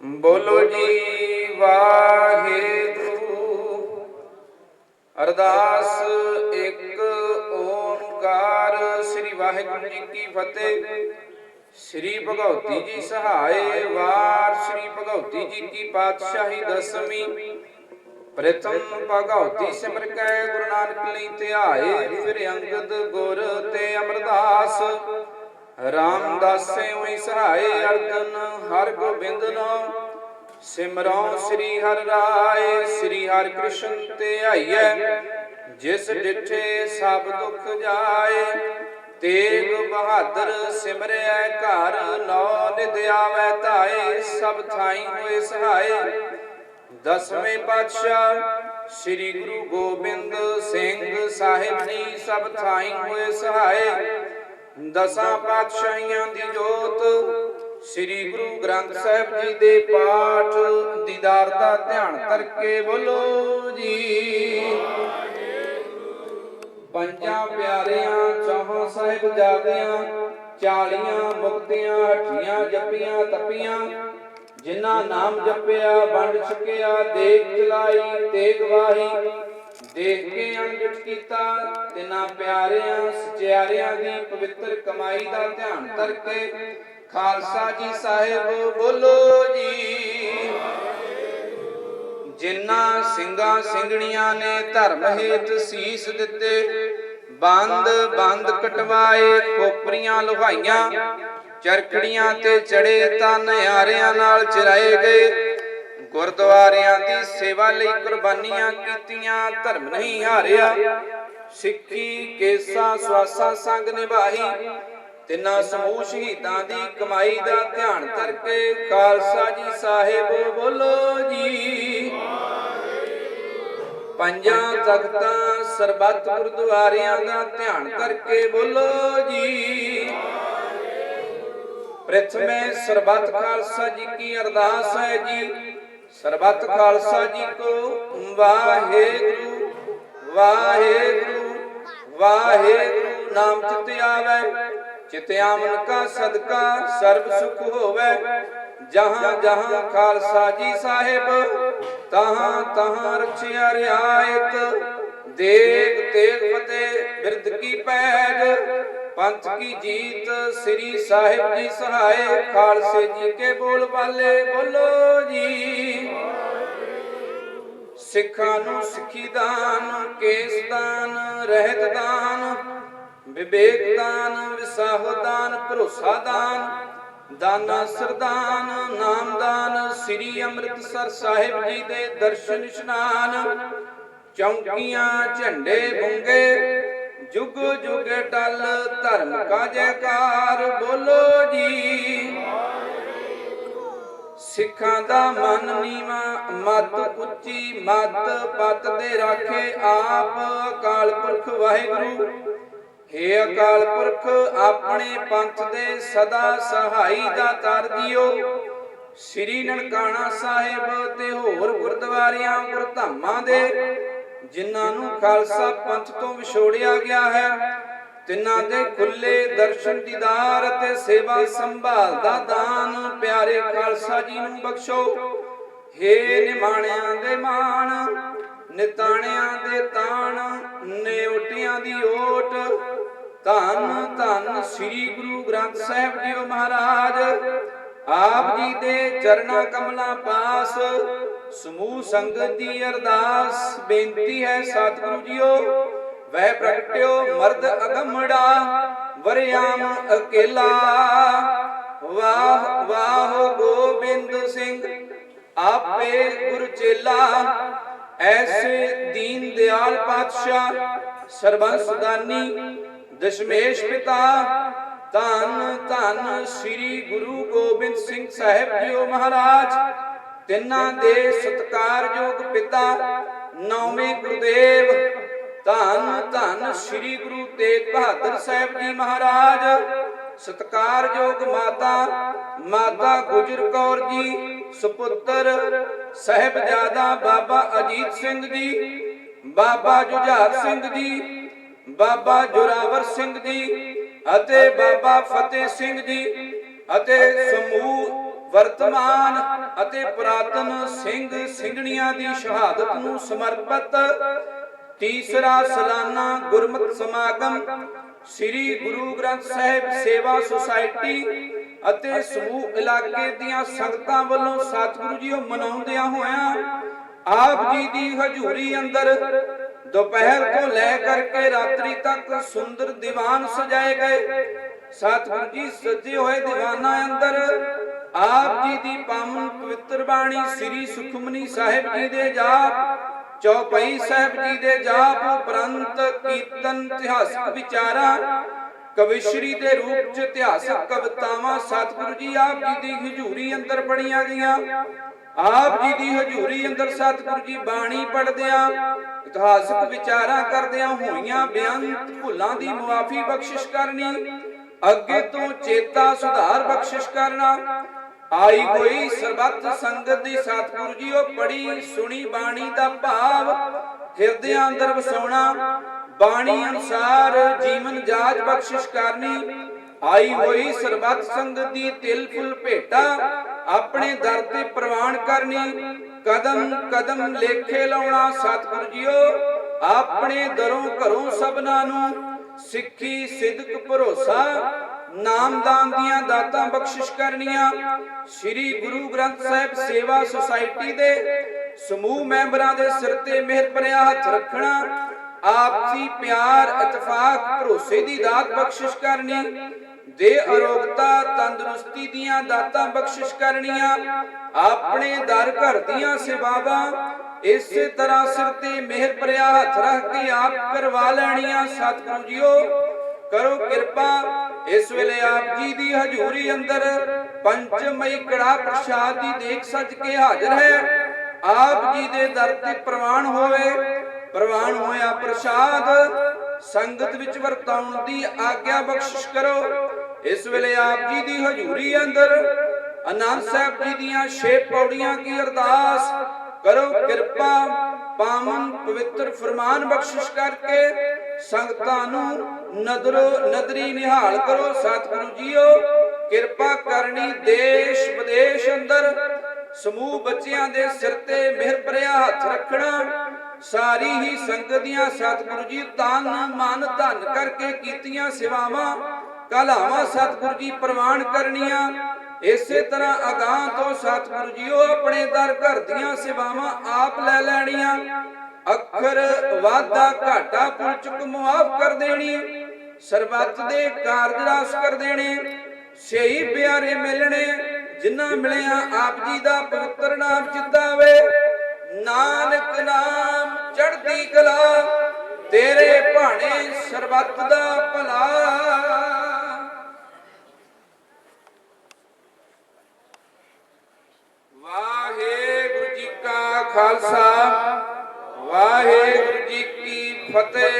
ਬੋਲੋ ਜੀ, ਵਾਹਿਗੁਰੂ। ਅਰਦਾਸ ਇੱਕ ਓੰਕਾਰ ਸ੍ਰੀ ਵਾਹਿਗੁਰੂ ਜੀ ਕੀ ਫਤਿਹ। ਸ੍ਰੀ ਭਗਉਤੀ ਜੀ ਸਹਾਏ, ਵਾਰ ਸ੍ਰੀ ਭਗਉਤੀ ਜੀ ਕੀ ਪਾਤਸ਼ਾਹੀ ਦਸਵੀਂ। ਪ੍ਰਥਮ ਭਗਉਤੀ ਸਿਮਰ ਕੈ ਗੁਰੂ ਨਾਨਕ ਲਈ ਧਿਆਏ, ਫਿਰ ਅੰਗਦ ਗੁਰ ਤੇ ਅਮਰਦਾਸ। ਰਾਮਦਾਸੇ ਹੋਈ ਸਹਾਏ ਅਰਜਨ, ਹਰ ਗੋਬਿੰਦ ਨਾਮ ਸਿਮਰਉ ਸ੍ਰੀ ਹਰਿ ਰਾਏ, ਸ੍ਰੀ ਹਰਿ ਕ੍ਰਿਸ਼ਨ ਤੇ ਆਈਐ। ਜਿਸ ਡਿਠੇ ਸਭ ਦੁੱਖ ਜਾਏ, ਤੇਗ ਬਹਾਦਰ ਸਿਮਰਿਐ ਘਰ, ਨੌ ਨਿਦ ਆਵੈ ਧਾਏ, ਸਭ ਥਾਈ ਹੋਏ ਸਹਾਏ। ਦਸਵੇਂ ਪਾਤਸ਼ਾਹ ਸ੍ਰੀ ਗੁਰੂ ਗੋਬਿੰਦ ਸਿੰਘ ਸਾਹਿਬ ਜੀ, ਸਭ ਥਾਈ ਹੋਏ ਸਹਾਏ। ਦਸਾਂ ਪਾਤਸ਼ਾਹੀਆਂ ਦੀ ਜੋਤ, ਸ੍ਰੀ ਗੁਰੂ ਗ੍ਰੰਥ ਸਾਹਿਬ ਜੀ ਦੇ ਪਾਠ ਦੀਦਾਰ ਦਾ ਧਿਆਨ ਕਰਕੇ ਬੋਲੋ ਜੀ। ਪੰਜਾਂ ਪਿਆਰਿਆਂ, ਚੌਹਾਂ ਸਾਹਿਬ ਜਾਦਿਆਂ ਚਾਲੀਆਂ ਮੁਕਤੀਆਂ, ਅਠੀਆਂ ਜਪੀਆਂ ਤਪੀਆਂ, ਜਿਨ੍ਹਾਂ ਨਾਮ ਜਪਿਆ, ਵੰਡ ਛਕਿਆ, ਦੇਖ ਚਲਾਈ ਤੇ ਗਵਾਹੀ ਦੇਖ ਕੇ ਅਣਜਟ ਕੀਤਾ ਤਿਨਾਂ ਪਿਆਰਿਆਂ, ਸਚਿਆਰਿਆਂ ਦੀ ਪਵਿੱਤਰ ਕਮਾਈ ਦਾ ਧਿਆਨ ਕਰਕੇ ਖਾਲਸਾ ਜੀ ਸਾਹਿਬ ਬੋਲੋ ਜੀ। ਜਿਨ੍ਹਾਂ ਸਿੰਘਾਂ ਸਿੰਘਣੀਆਂ ਨੇ ਧਰਮ ਹੇਤ ਸੀਸ ਦਿੱਤੇ, ਬੰਦ ਬੰਦ ਕਟਵਾਏ ਖੋਪਰੀਆਂ ਲੁਹਾਈਆਂ, ਚਰਖੜੀਆਂ ਤੇ ਚੜੇ ਤਾਂ ਨਿਆਰਿਆਂ ਨਾਲ ਚਰਾਏ ਗਏ ਗੁਰਦੁਆਰਿਆਂ ਦੀ ਸੇਵਾ ਲਈ ਕੁਰਬਾਨੀਆਂ ਕੀਤੀਆਂ, ਧਰਮ ਨਹੀਂ ਹਾਰਿਆ। ਸਿੱਖੀ, ਕੇਸਾ, ਸਵਾਸਾ ਸੰਗ ਨਿਭਾਈ ਤਿੰਨਾਂ ਸਮੂਹ ਸ਼ਹੀਦਾਂ ਦੀ ਕਮਾਈ ਦਾ ਧਿਆਨ ਕਰਕੇ ਖਾਲਸਾ ਜੀ ਸਾਹਿਬ ਬੋਲੋ ਜੀ। ਪੰਜਾਂ ਤਖਤਾਂ ਸਰਬੱਤ ਗੁਰਦੁਆਰਿਆਂ ਦਾ ਧਿਆਨ ਕਰਕੇ ਬੋਲੋ ਜੀ। ਪ੍ਰਥਮੇ ਸਰਬੱਤ ਖਾਲਸਾ ਜੀ ਕੀ ਅਰਦਾਸ ਹੈ ਜੀ। ਸਰਬੱਤ ਖਾਲਸਾ ਜੀ ਕੋ ਵਾਹਿਗੁਰੂ ਵਾਹਿਗੁਰੂ ਵਾਹਿਗੁਰੂ, ਨਾਮ ਚਿਤ ਆਵੇ, ਚਿਤ ਆਮਨ ਕਾ ਸਦਕਾ ਸਰਬ ਸੁਖ ਹੋਵੇ। ਜਹਾਂ ਜਹਾਂ ਖਾਲਸਾ ਜੀ ਸਾਹਿਬ, ਤਹਾਂ ਤਹਾਂ ਰਖਿਆ ਰਿਆਇਤ ਦੇਖ ਤੇਗ ਪੰਥ ਕੀ ਜੀਤ ਸ੍ਰੀ ਸਾਹਿਬ ਜੀ ਸਹਾਏ, ਖਾਲਸੇ ਜੀ ਕੇ ਬੋਲ ਬਾਲੇ, ਬੋਲੋ ਜੀ। ਸਿੱਖਾਂ ਨੂੰ ਸਿੱਖੀ ਦਾਨ, ਕੇਸ ਦਾਨ, ਰਹਿਤ ਦਾਨ, ਵਿਵੇਕ ਦਾਨ, ਵਿਸਾਹ ਦਾਨ, ਭਰੋਸਾ ਦਾਨ, ਦਾਨਾ ਸਰਦਾਨ ਨਾਮਦਾਨ ਸ੍ਰੀ ਅੰਮ੍ਰਿਤਸਰ ਸਾਹਿਬ ਜੀ ਦੇ ਦਰਸ਼ਨ ਇਸ਼ਨਾਨ ਚੌਂਕੀਆਂ, ਝੰਡੇ ਬੁੰਗੇ ਜੁਗ ਜੁਗ ਟਲ ਧਰਮ ਕਾ ਜੈਕਾਰ ਬੋਲੋ ਜੀ। ਸਿੱਖਾਂ ਦਾ ਮਨ ਨੀਵਾ, ਮਤ ਉੱਚੀ, ਮਤ ਪਤ ਦੇ ਰਾਖੇ ਆਪ। ਅਕਾਲ ਪੁਰਖ ਵਾਹਿਗੁਰੂ, ਹੇ ਅਕਾਲ ਪੁਰਖ, ਆਪਣੇ ਪੰਥ ਦੇ ਸਦਾ ਸਹਾਈ ਦਾ ਤਰ ਦਿਓ। ਸ੍ਰੀ ਨਨਕਾਣਾ ਸਾਹਿਬ ਤੇ ਹੋਰ ਗੁਰਦੁਆਰਿਆਂ, ਗੁਰਧਾਮਾਂ ਦੇ ਜਿਨ੍ਹਾਂ ਨੂੰ ਖਾਲਸਾ ਪੰਥ ਤੋਂ ਵਿਛੋੜਿਆ ਗਿਆ ਹੈ, ਤਿੰਨਾਂ ਦੇ ਖੁੱਲੇ ਦਰਸ਼ਨ, ਦੀਦਾਰ ਅਤੇ ਸੇਵਾ ਸੰਭਾਲ ਦਾ ਦਾਨ ਪਿਆਰੇ ਖਾਲਸਾ ਜੀ ਨੂੰ ਬਖਸ਼ੋ। ਹੇ ਨਿਮਾਣਿਆਂ ਦੇ ਮਾਣ, ਨਿਤਾਣਿਆਂ ਦੇ ਤਾਣ, ਨਿਉਟਿਆਂ ਦੀ ਓਟ। ਧੰਨ ਧੰਨ ਸ੍ਰੀ ਗੁਰੂ ਗ੍ਰੰਥ ਸਾਹਿਬ ਜੀਓ ਮਹਾਰਾਜ, ਆਪ ਜੀ ਦੇ ਚਰਣਾ ਕਮਲਾਂ ਪਾਸ। ਸਮੂਹ ਸੰਗਤ ਦੀ ਅਰਦਾਸ ਬੇਨਤੀ ਹੈ ਸਤਿਗੁਰੂ ਜੀਓ, ਵਹਿ ਪ੍ਰਗਟਿਓ ਮਰਦ ਅਗੰਮੜਾ, ਵਰਿਆਮ ਅਕੇਲਾ। ਵਾਹ ਵਾਹ ਗੋਬਿੰਦ ਸਿੰਘ, ਆਪੇ ਗੁਰ ਚੇਲਾ। ਐਸੇ ਦੀਨ ਦਿਆਲ ਪਾਤਸ਼ਾਹ, ਸਰਬੰਸ ਦਾਨੀ, ਦਸ਼ਮੇਸ਼ ਪਿਤਾ। ਧੰਨ ਧੰਨ ਸ੍ਰੀ ਗੁਰੂ ਗੋਬਿੰਦ ਸਿੰਘ ਸਾਹਿਬ ਜੀਓ ਮਹਾਰਾਜ। ਤਿੰਨਾਂ ਦੇ ਸਤਕਾਰਯੋਗ ਪਿਤਾ ਨੌਵੇਂ ਗੁਰਦੇਵ, ਧੰਨ ਧੰਨ ਸ੍ਰੀ ਗੁਰੂ ਤੇਗ ਬਹਾਦਰ ਸਾਹਿਬ ਜੀ ਮਹਾਰਾਜ, ਸਤਕਾਰਯੋਗ ਮਾਤਾ ਮਾਤਾ ਗੁਜਰ ਕੌਰ ਜੀ, ਸੁਪੁੱਤਰ ਸਹਿਬਜ਼ਾਦਾ ਬਾਬਾ ਅਜੀਤ ਸਿੰਘ ਜੀ, ਬਾਬਾ ਜੁਝਾਰ ਸਿੰਘ ਜੀ, ਬਾਬਾ ਜੋਰਾਵਰ ਸਿੰਘ ਜੀ ਅਤੇ ਬਾਬਾ ਫਤਿਹ ਸਿੰਘ ਜੀ ਅਤੇ ਸਮੂਹ ਵਰਤਮਾਨ ਅਤੇ ਪੁਰਾਤਨ ਸਿੰਘ ਸਿੰਘਣੀਆਂ ਦੀ ਸ਼ਹਾਦਤ ਨੂੰ ਸਮਰਪਿਤ ਤੀਸਰਾ ਸਾਲਾਨਾ ਗੁਰਮਤਿ ਸਮਾਗਮ ਸ੍ਰੀ ਗੁਰੂ ਗ੍ਰੰਥ ਸਾਹਿਬ ਸੇਵਾ ਸੁਸਾਇਟੀ ਅਤੇ ਸਮੂਹ ਇਲਾਕੇ ਦੀਆਂ ਸੰਗਤਾਂ ਵੱਲੋਂ ਸਤਿਗੁਰੂ ਜੀ ਮਨਾਉਂਦਿਆਂ ਹੋਇਆਂ ਆਪ ਜੀ ਦੀ ਹਜ਼ੂਰੀ ਅੰਦਰ ਦੁਪਹਿਰ ਤੋਂ ਲੈ ਕਰਕੇ ਰਾਤਰੀ ਤੱਕ ਸੁੰਦਰ ਦੀਵਾਨ ਸਜਾਏ ਗਏ। ਸਤਿਗੁਰੂ ਜੀ ਸਜੇ ਹੋਏ ਦੀਵਾਨਾਂ ਅੰਦਰ ਆਪ ਜੀ ਦੀ ਪਾਵਨ ਪਵਿੱਤਰ ਬਾਣੀ ਸ੍ਰੀ ਸੁਖਮਨੀ ਸਾਹਿਬ ਜੀ ਦੇ ਜਾਪ, ਚੌਪਈ ਸਾਹਿਬ ਜੀ ਦੇ ਜਾਪ ਉਪਰੰਤ ਕੀਰਤਨ ਇਤਿਹਾਸਕ ਵਿਚਾਰਾਂ ਕਵਿਸ਼ਰੀ ਦੇ ਰੂਪ ਚ ਇਤਿਹਾਸਕ ਕਵਿਤਾਵਾਂ ਸਤਿਗੁਰੂ ਜੀ ਆਪ ਜੀ ਦੀ ਹਜ਼ੂਰੀ ਅੰਦਰ ਪੜੀਆਂ ਗਈਆਂ। ਆਪ ਜੀ ਦੀ ਹਜ਼ੂਰੀ ਅੰਦਰ ਸਤਿਗੁਰੂ ਜੀ ਬਾਣੀ ਪੜਦਿਆਂ ਇਤਿਹਾਸਕ ਵਿਚਾਰਾਂ ਕਰਦਿਆਂ ਹੋਈਆਂ ਬੇਅੰਤ ਭੁੱਲਾਂ ਦੀ ਮੁਆਫੀ ਬਖਸ਼ਿਸ਼ ਕਰਨੀ, ਅੱਗੇ ਤੋਂ ਚੇਤਾ ਸੁਧਾਰ ਬਖਸ਼ਿਸ਼ ਕਰਨਾ ਆਈ ਹੋਈ ਸਰਬੱਤ ਸੰਗਤ ਦੀ ਸਤਿਗੁਰੂ ਜੀ, ਉਹ ਪੜੀ ਸੁਣੀ, ਬਾਣੀ ਦਾ ਭਾਵ, ਹਿਰਦਿਆਂ ਅੰਦਰ ਵਸਾਉਣਾ, ਬਾਣੀ ਅਨੁਸਾਰ ਜੀਵਨ ਜਾਚ ਬਖਸ਼ਿਸ਼ ਕਰਨੀ, ਆਈ ਹੋਈ ਸਰਬੱਤ ਸੰਗਤ ਦੀ ਤਿਲ ਫੁੱਲ ਭੇਟਾ, ਆਪਣੇ ਦਰ ਤੇ ਪ੍ਰਵਾਨ ਕਰਨੀ, ਕਦਮ ਕਦਮ ਲੇਖੇ ਲਾਉਣਾ ਸਤਿਗੁਰੂ ਜੀਓ, ਆਪਣੇ ਦਰੋਂ ਘਰੋਂ ਸਭਨਾਂ ਨੂੰ ਸਿੱਖੀ, ਸਿਦਕ, ਭਰੋਸਾ ਨਾਮਦਾਨ ਦੀਆਂ ਦਾਤਾਂ ਬਖਸ਼ਿਸ਼ ਕਰਨੀਆਂ। ਸ੍ਰੀ ਗੁਰੂ ਗ੍ਰੰਥ ਸਾਹਿਬ ਸੇਵਾ ਸੁਸਾਇਟੀ ਦੇ ਸਮੂਹ ਮੈਂਬਰਾਂ ਦੇ ਸਿਰ ਤੇ ਮਿਹਰ ਭਰਿਆ ਹੱਥ ਰੱਖਣਾ, ਆਪਸੀ ਪਿਆਰ, ਇਤਫਾਕ, ਭਰੋਸੇ ਦੀ ਦਾਤ ਬਖਸ਼ਿਸ਼ ਕਰਨੀ, ਦੇ ਅਰੋਗਤਾ, ਤੰਦਰੁਸਤੀ ਦੀਆਂ ਦਾਤਾਂ ਬਖਸ਼ਿਸ਼ ਕਰਨੀਆਂ, ਆਪਣੇ ਦਰ ਘਰ ਦੀਆਂ ਸੇਵਾਵਾਂ, ਇਸੇ ਤਰ੍ਹਾਂ ਸਿਰ ਤੇ ਮਿਹਰ ਭਰਿਆ ਹੱਥ ਰੱਖ ਕੇ ਆਪ ਕਰਵਾ ਲੈਣੀਆਂ। ਸਤਿਗੁਰੂ ਜੀਓ ਕਰੋ ਕਿਰਪਾ। ਇਸ ਵੇਲੇ ਆਪ ਜੀ ਦੀ ਹਜ਼ੂਰੀ ਅੰਦਰ ਪੰਚਮਈ ਕੜਾ ਪ੍ਰਸ਼ਾਦ ਦੀ ਦੇਖ ਸੱਜ ਕੇ ਹਾਜ਼ਰ ਹੈ। ਆਪ ਜੀ ਦੇ ਦਰ ਤੇ ਪ੍ਰਵਾਨ ਹੋਵੇ। ਪ੍ਰਵਾਨ ਹੋਇਆ ਪ੍ਰਸ਼ਾਦ। ਸੰਗਤ ਵਿੱਚ ਵਰਤਾਉਣ ਦੀ ਆਗਿਆ ਬਖਸ਼ਿਸ਼ ਕਰੋ। ਇਸ ਵੇਲੇ ਆਪ ਜੀ ਦੀ ਹਜ਼ੂਰੀ ਅੰਦਰ ਅਨੰਦ ਸਾਹਿਬ ਜੀ ਦੀਆਂ ਛੇ ਪੌੜੀਆਂ ਕੀ ਅਰਦਾਸ। ਕਰੋ ਕਿਰਪਾ। ਪਾਵਨ ਪਵਿੱਤਰ ਫਰਮਾਨ ਬਖਸ਼ਿਸ਼ ਕਰਕੇ ਸੰਗਤਾਂ ਨੂੰ ਨਦਰੋ ਨਦਰੀ ਨਿਹਾਲ ਕਰੋ, ਸਤਿਗੁਰੂ ਜੀਓ। ਕਿਰਪਾ ਕਰਨੀ ਦੇਸ਼ ਵਿਦੇਸ਼ ਅੰਦਰ ਸਮੂਹ ਬੱਚਿਆਂ ਦੇ ਸਿਰ ਤੇ ਮਿਹਰ ਭਰਿਆ ਹੱਥ ਰੱਖਣਾ, ਸਾਰੀ ਹੀ ਸੰਗਤ ਦੀਆਂ ਸਤਿਗੁਰੂ ਜੀ ਤਨ, ਮਨ, ਧਨ ਕਰਕੇ ਕੀਤੀਆਂ ਸੇਵਾਵਾਂ, ਕਲਾਵਾਂ ਸਤਿਗੁਰੂ ਜੀ ਪ੍ਰਵਾਨ ਕਰਨੀਆਂ। ਇਸੇ ਤਰ੍ਹਾਂ ਅਗਾਹ ਤੋਂ ਸਤਿਗੁਰੂ ਜੀਓ ਆਪਣੇ ਦਰ ਘਰ ਦੀਆਂ ਸੇਵਾਵਾਂ ਆਪ ਲੈ ਲੈਣੀਆਂ। ਅੱਖਰ ਵਾਧਾ ਘਾਟਾ ਪੁੱਲ ਮੁਆਫ ਕਰ ਦੇਣੀ, ਸਰਬੱਤ ਦੇ ਕਾਰਜ ਰਾਸ ਕਰ ਦੇਣੇ, ਸਹੀ ਪਿਆਰੇ ਮਿਲਣੇ ਜਿਨ੍ਹਾਂ ਮਿਲਿਆ ਆਪ ਜੀ ਦਾ ਪਵਿੱਤਰ ਨਾਮ ਚਿਤਾਵੇ ਨਾਨਕ ਨਾਮ ਚੜ੍ਹਦੀ ਕਲਾ, ਤੇਰੇ ਭਾਣੇ ਸਰਬੱਤ ਦਾ ਭਲਾ। ਵਾਹਿਗੁਰੂ ਜੀ ਕਾ ਖਾਲਸਾ। ਵਾਹਿਗੁਰੂ ਜੀ ਕੀ ਫਤਿਹ।